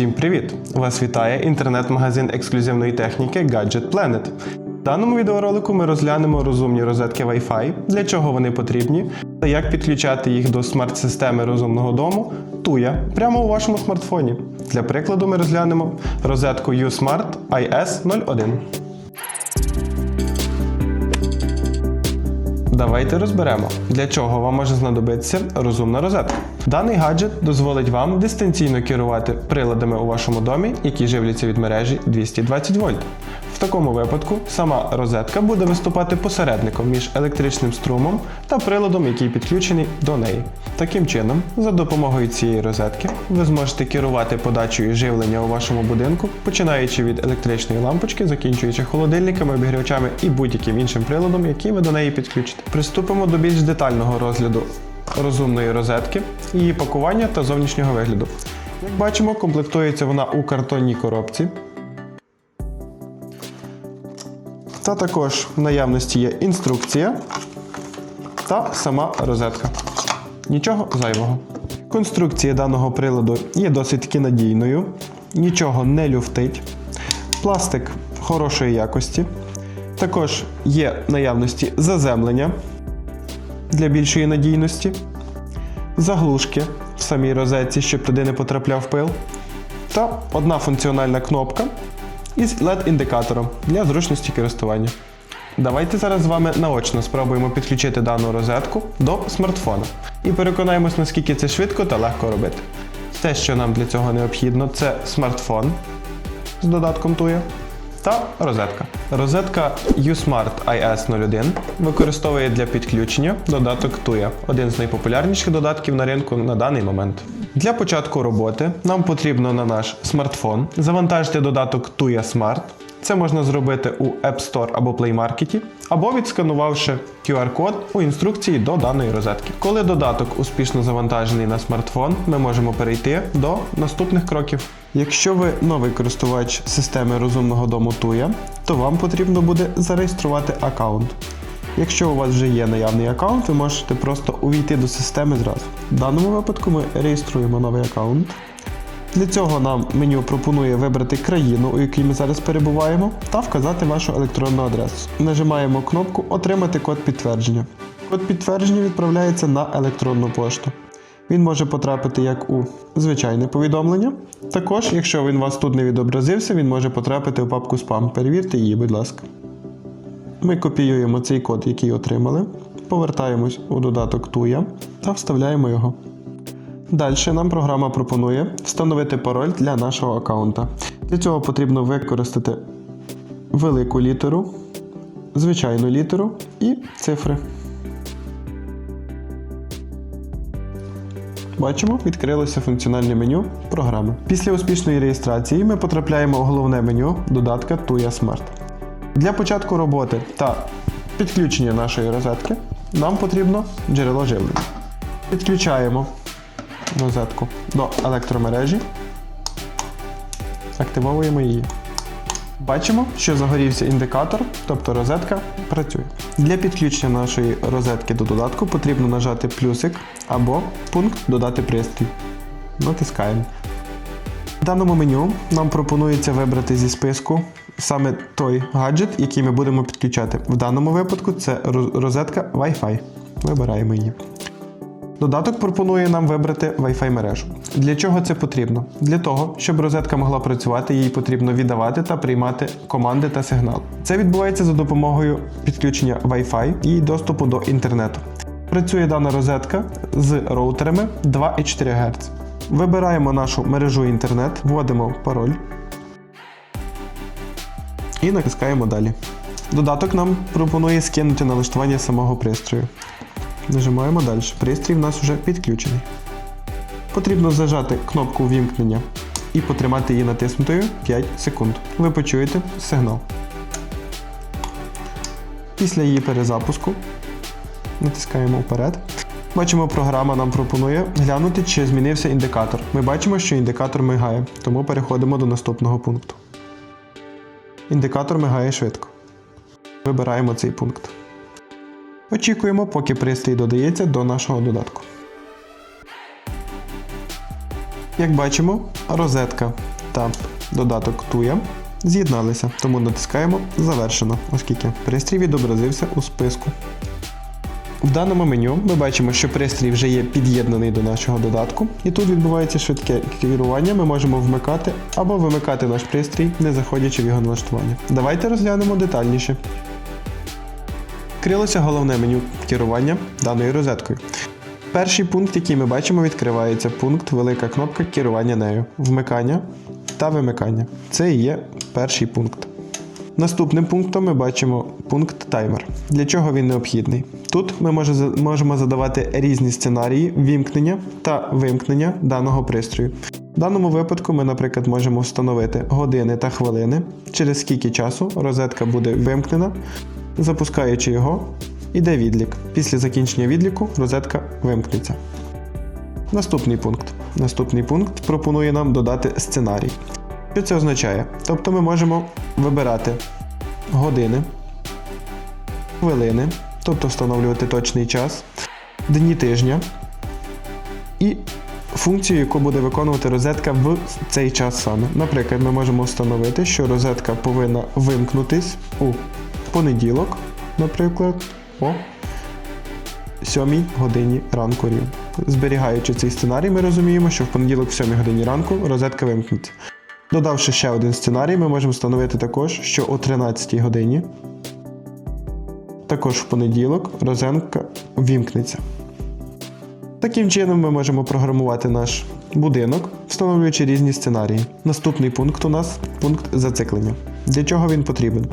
Усім привіт! Вас вітає інтернет-магазин ексклюзивної техніки Gadget Planet. В даному відеоролику ми розглянемо розумні розетки Wi-Fi, для чого вони потрібні, та як підключати їх до смарт-системи розумного дому Tuya прямо у вашому смартфоні. Для прикладу ми розглянемо розетку USmart IS01. Давайте розберемо, для чого вам може знадобитися розумна розетка. Даний гаджет дозволить вам дистанційно керувати приладами у вашому домі, які живляться від мережі 220 вольт. Такому випадку сама розетка буде виступати посередником між електричним струмом та приладом, який підключений до неї. Таким чином, за допомогою цієї розетки, ви зможете керувати подачею живлення у вашому будинку, починаючи від електричної лампочки, закінчуючи холодильниками, обігрівачами і будь-яким іншим приладом, який ви до неї підключите. Приступимо до більш детального розгляду розумної розетки, її пакування та зовнішнього вигляду. Як бачимо, комплектується вона у картонній коробці. Та також в наявності є інструкція та сама розетка. Нічого зайвого. Конструкція даного приладу є досить таки надійною, нічого не люфтить. Пластик хорошої якості. Також є наявності заземлення для більшої надійності, заглушки в самій розетці, щоб туди не потрапляв пил, та одна функціональна кнопка із LED-індикатором для зручності користування. Давайте зараз з вами наочно спробуємо підключити дану розетку до смартфона і переконаємось, наскільки це швидко та легко робити. Те, що нам для цього необхідно, це смартфон з додатком Tuya та розетка. Розетка USmart IS01 використовує для підключення додаток Tuya, один з найпопулярніших додатків на ринку на даний момент. Для початку роботи нам потрібно на наш смартфон завантажити додаток Tuya Smart. Це можна зробити у App Store або Play Market, або відсканувавши QR-код у інструкції до даної розетки. Коли додаток успішно завантажений на смартфон, ми можемо перейти до наступних кроків. Якщо ви новий користувач системи розумного дому Tuya, то вам потрібно буде зареєструвати аккаунт. Якщо у вас вже є наявний аккаунт, ви можете просто увійти до системи зразу. В даному випадку ми реєструємо новий аккаунт. Для цього нам меню пропонує вибрати країну, у якій ми зараз перебуваємо, та вказати вашу електронну адресу. Нажимаємо кнопку Отримати код підтвердження. Код підтвердження відправляється на електронну пошту. Він може потрапити як у звичайне повідомлення. Також, якщо він вас тут не відобразився, він може потрапити у папку спам. Перевірте її, будь ласка. Ми копіюємо цей код, який отримали, повертаємось у додаток Tuya та вставляємо його. Далі нам програма пропонує встановити пароль для нашого аккаунта. Для цього потрібно використати велику літеру, звичайну літеру і цифри. Бачимо, відкрилося функціональне меню програми. Після успішної реєстрації ми потрапляємо у головне меню додатка Tuya Smart. Для початку роботи та підключення нашої розетки нам потрібно джерело живлення. Підключаємо розетку до електромережі. Активовуємо її. Бачимо, що загорівся індикатор, тобто розетка працює. Для підключення нашої розетки до додатку потрібно нажати плюсик або пункт Додати пристрій. Натискаємо. В даному меню нам пропонується вибрати зі списку саме той гаджет, який ми будемо підключати. В даному випадку це розетка Wi-Fi. Вибираємо її. Додаток пропонує нам вибрати Wi-Fi мережу. Для чого це потрібно? Для того, щоб розетка могла працювати, їй потрібно віддавати та приймати команди та сигнал. Це відбувається за допомогою підключення Wi-Fi і доступу до інтернету. Працює дана розетка з роутерами 2,4 Гц. Вибираємо нашу мережу інтернет, вводимо пароль і натискаємо далі. Додаток нам пропонує скинути налаштування самого пристрою. Нажимаємо далі. Пристрій в нас вже підключений. Потрібно зажати кнопку вімкнення і потримати її натиснутою 5 секунд. Ви почуєте сигнал. Після її перезапуску натискаємо вперед. Бачимо, програма нам пропонує глянути, чи змінився індикатор. Ми бачимо, що індикатор мигає, тому переходимо до наступного пункту. Індикатор мигає швидко. Вибираємо цей пункт. Очікуємо, поки пристрій додається до нашого додатку. Як бачимо, розетка та додаток Туя з'єдналися, тому натискаємо Завершено, оскільки пристрій відобразився у списку. В даному меню ми бачимо, що пристрій вже є під'єднаний до нашого додатку, і тут відбувається швидке керування. Ми можемо вмикати або вимикати наш пристрій, не заходячи в його налаштування. Давайте розглянемо детальніше. Відкрилося головне меню керування даною розеткою. Перший пункт, який ми бачимо, відкривається пункт велика кнопка керування нею, вмикання та вимикання. Це і є перший пункт. Наступним пунктом ми бачимо пункт таймер. Для чого він необхідний? Тут ми може- можемо задавати різні сценарії вімкнення та вимкнення даного пристрою. В даному випадку ми, наприклад, можемо встановити години та хвилини, через скільки часу розетка буде вимкнена, запускаючи його, іде відлік. Після закінчення відліку розетка вимкнеться. Наступний пункт. Наступний пункт пропонує нам додати сценарій. Що це означає? Тобто ми можемо вибирати години, хвилини, тобто встановлювати точний час, дні тижня і функцію, яку буде виконувати розетка в цей час саме. Наприклад, ми можемо встановити, що розетка повинна вимкнутись у понеділок, наприклад, о 7 годині ранку рівно. Зберігаючи цей сценарій, ми розуміємо, що в понеділок в 7 годині ранку розетка вимкнеться. Додавши ще один сценарій, ми можемо встановити також, що о 13 годині, також в понеділок, розетка вімкнеться. Таким чином ми можемо програмувати наш будинок, встановлюючи різні сценарії. Наступний пункт у нас пункт зациклення. Для чого він потрібен?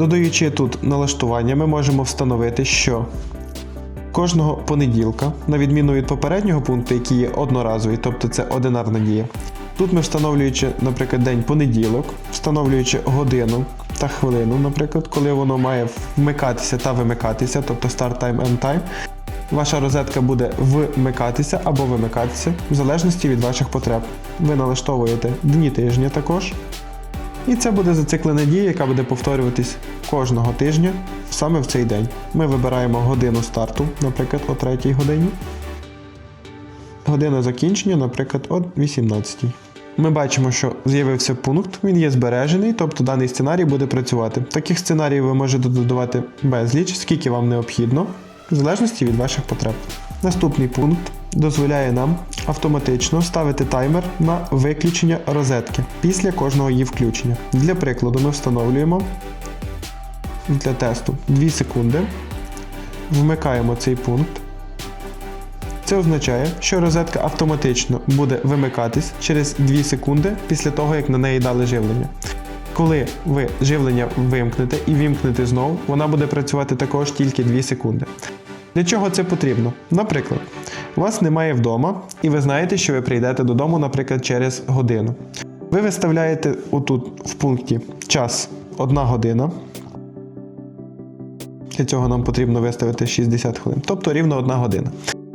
Додаючи тут налаштування, ми можемо встановити, що кожного понеділка, на відміну від попереднього пункту, який є одноразовий, тобто це одинарна дія. Тут ми встановлюючи, наприклад, день понеділок, встановлюючи годину та хвилину, наприклад, коли воно має вмикатися та вимикатися, тобто start time end time, ваша розетка буде вмикатися або вимикатися в залежності від ваших потреб. Ви налаштовуєте дні тижня також. І це буде зациклена дія, яка буде повторюватись кожного тижня саме в цей день. Ми вибираємо годину старту, наприклад, о 3 годині. Година закінчення, наприклад, о 18. Ми бачимо, що з'явився пункт, він є збережений, тобто даний сценарій буде працювати. Таких сценаріїв ви можете додавати безліч, скільки вам необхідно, в залежності від ваших потреб. Наступний пункт дозволяє нам автоматично ставити таймер на виключення розетки після кожного її включення. Для прикладу, ми встановлюємо для тесту 2 секунди, вмикаємо цей пункт. Це означає, що розетка автоматично буде вимикатись через 2 секунди після того, як на неї дали живлення. Коли ви живлення вимкнете і вімкнете знову, вона буде працювати також тільки 2 секунди. Для чого це потрібно? Наприклад, вас немає вдома, і ви знаєте, що ви прийдете додому, наприклад, через годину. Ви виставляєте отут в пункті час 1 година. Для цього нам потрібно виставити 60 хвилин, тобто рівно 1 година.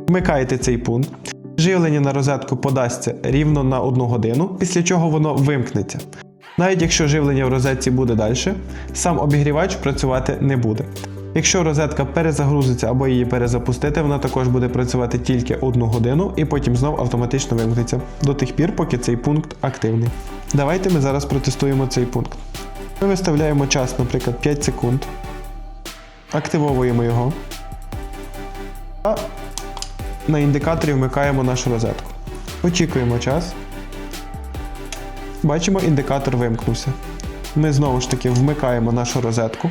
Вмикаєте цей пункт. Живлення на розетку подасться рівно на 1 годину, після чого воно вимкнеться. Навіть якщо живлення в розетці буде далі, сам обігрівач працювати не буде. Якщо розетка перезагрузиться або її перезапустити, вона також буде працювати тільки 1 годину і потім знов автоматично вимкнеться до тих пір, поки цей пункт активний. Давайте ми зараз протестуємо цей пункт. Ми виставляємо час, наприклад, 5 секунд, активовуємо його. Та на індикаторі вмикаємо нашу розетку. Очікуємо час. Bачимо, індикатор вимкнувся. Ми знову ж таки вмикаємо нашу розетку.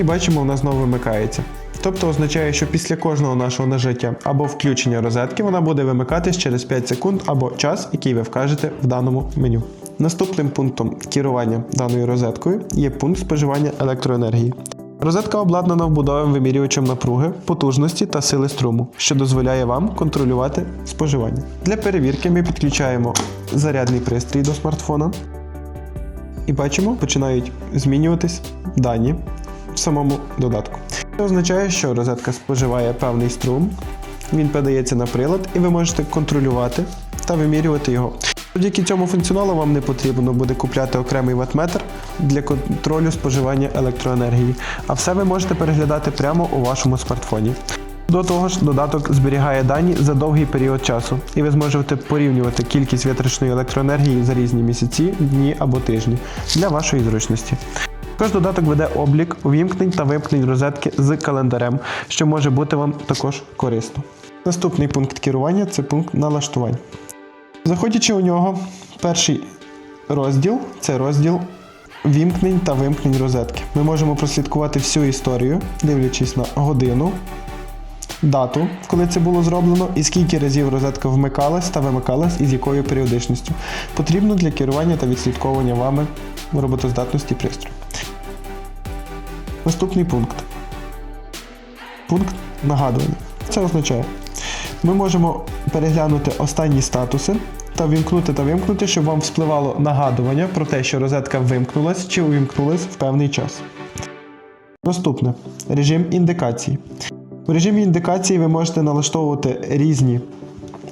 І бачимо, вона знову вимикається. Тобто означає, що після кожного нашого нажиття або включення розетки вона буде вимикатись через 5 секунд або час, який ви вкажете в даному меню. Наступним пунктом керування даною розеткою є пункт споживання електроенергії. Розетка обладнана вбудовим вимірювачем напруги, потужності та сили струму, що дозволяє вам контролювати споживання. Для перевірки ми підключаємо зарядний пристрій до смартфона і бачимо, починають змінюватись дані самому додатку. Це означає, що розетка споживає певний струм, він подається на прилад, і ви можете контролювати та вимірювати його. Завдяки цьому функціоналу вам не потрібно буде купляти окремий ватметр для контролю споживання електроенергії, а все ви можете переглядати прямо у вашому смартфоні. До того ж, додаток зберігає дані за довгий період часу, і ви зможете порівнювати кількість витраченої електроенергії за різні місяці, дні або тижні для вашої зручності. Також додаток веде облік увімкнень та вимкнень розетки з календарем, що може бути вам також корисно. Наступний пункт керування це пункт налаштувань. Заходячи у нього, перший розділ це розділ вімкнень та вимкнень розетки. Ми можемо прослідкувати всю історію, дивлячись на годину, дату, коли це було зроблено, і скільки разів розетка вмикалась та вимикалась і з якою періодичністю. Потрібно для керування та відслідковування вами роботоздатності пристрою. Наступний пункт. Пункт нагадування. Це означає, ми можемо переглянути останні статуси та вімкнути та вимкнути, щоб вам вспливало нагадування про те, що розетка вимкнулась чи увімкнулась в певний час. Наступне режим індикації. У режимі індикації ви можете налаштовувати різні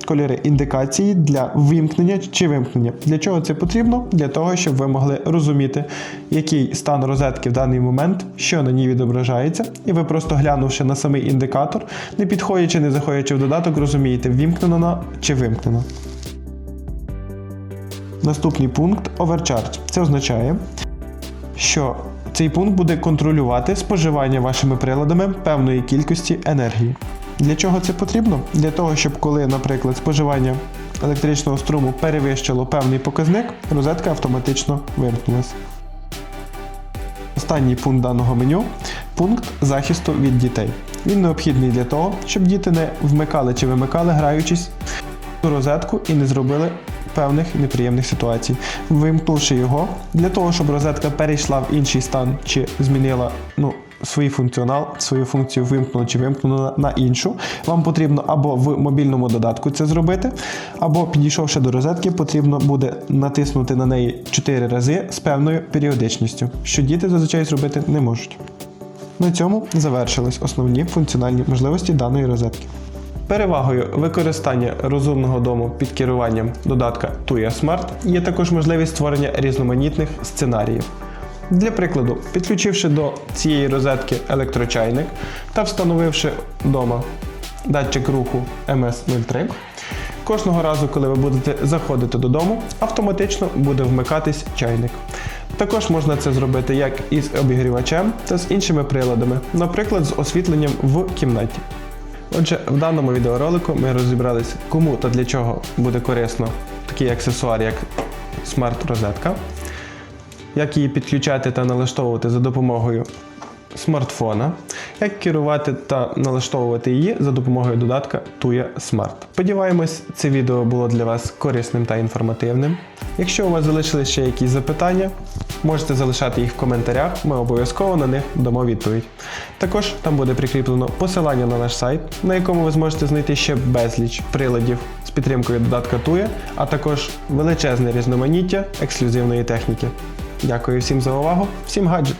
кольори індикації для вимкнення чи вимкнення. Для чого це потрібно? Для того, щоб ви могли розуміти, який стан розетки в даний момент, що на ній відображається, і ви просто глянувши на самий індикатор, не підходячи, не заходячи в додаток, розумієте, вімкнено чи вимкнено. Наступний пункт Overcharge. Це означає, що цей пункт буде контролювати споживання вашими приладами певної кількості енергії. Для чого це потрібно? Для того, щоб коли, наприклад, споживання електричного струму перевищило певний показник, розетка автоматично вимкнулась. Останній пункт даного меню пункт захисту від дітей. Він необхідний для того, щоб діти не вмикали чи вимикали, граючись в розетку і не зробили певних неприємних ситуацій. Вимкнувши його, для того, щоб розетка перейшла в інший стан чи змінила ну, свій функціонал, свою функцію вимкнула чи вимкнула на іншу, вам потрібно або в мобільному додатку це зробити, або підійшовши до розетки, потрібно буде натиснути на неї 4 рази з певною періодичністю, що діти зазвичай зробити не можуть. На цьому завершились основні функціональні можливості даної розетки. Перевагою використання розумного дому під керуванням додатка Tuya Smart є також можливість створення різноманітних сценаріїв. Для прикладу, підключивши до цієї розетки електрочайник та встановивши вдома датчик руху MS03, кожного разу, коли ви будете заходити додому, автоматично буде вмикатись чайник. Також можна це зробити як із обігрівачем та з іншими приладами, наприклад, з освітленням в кімнаті. Отже, в даному відеоролику ми розібрались, кому та для чого буде корисно такий аксесуар, як смарт-розетка, як її підключати та налаштовувати за допомогою смартфона, як керувати та налаштовувати її за допомогою додатка Tuya Smart. Сподіваємось, це відео було для вас корисним та інформативним. Якщо у вас залишились ще якісь запитання, можете залишати їх в коментарях, ми обов'язково на них дамо відповідь. Також там буде прикріплено посилання на наш сайт, на якому ви зможете знайти ще безліч приладів з підтримкою додатка Tuya, а також величезне різноманіття ексклюзивної техніки. Дякую всім за увагу, всім гаджет!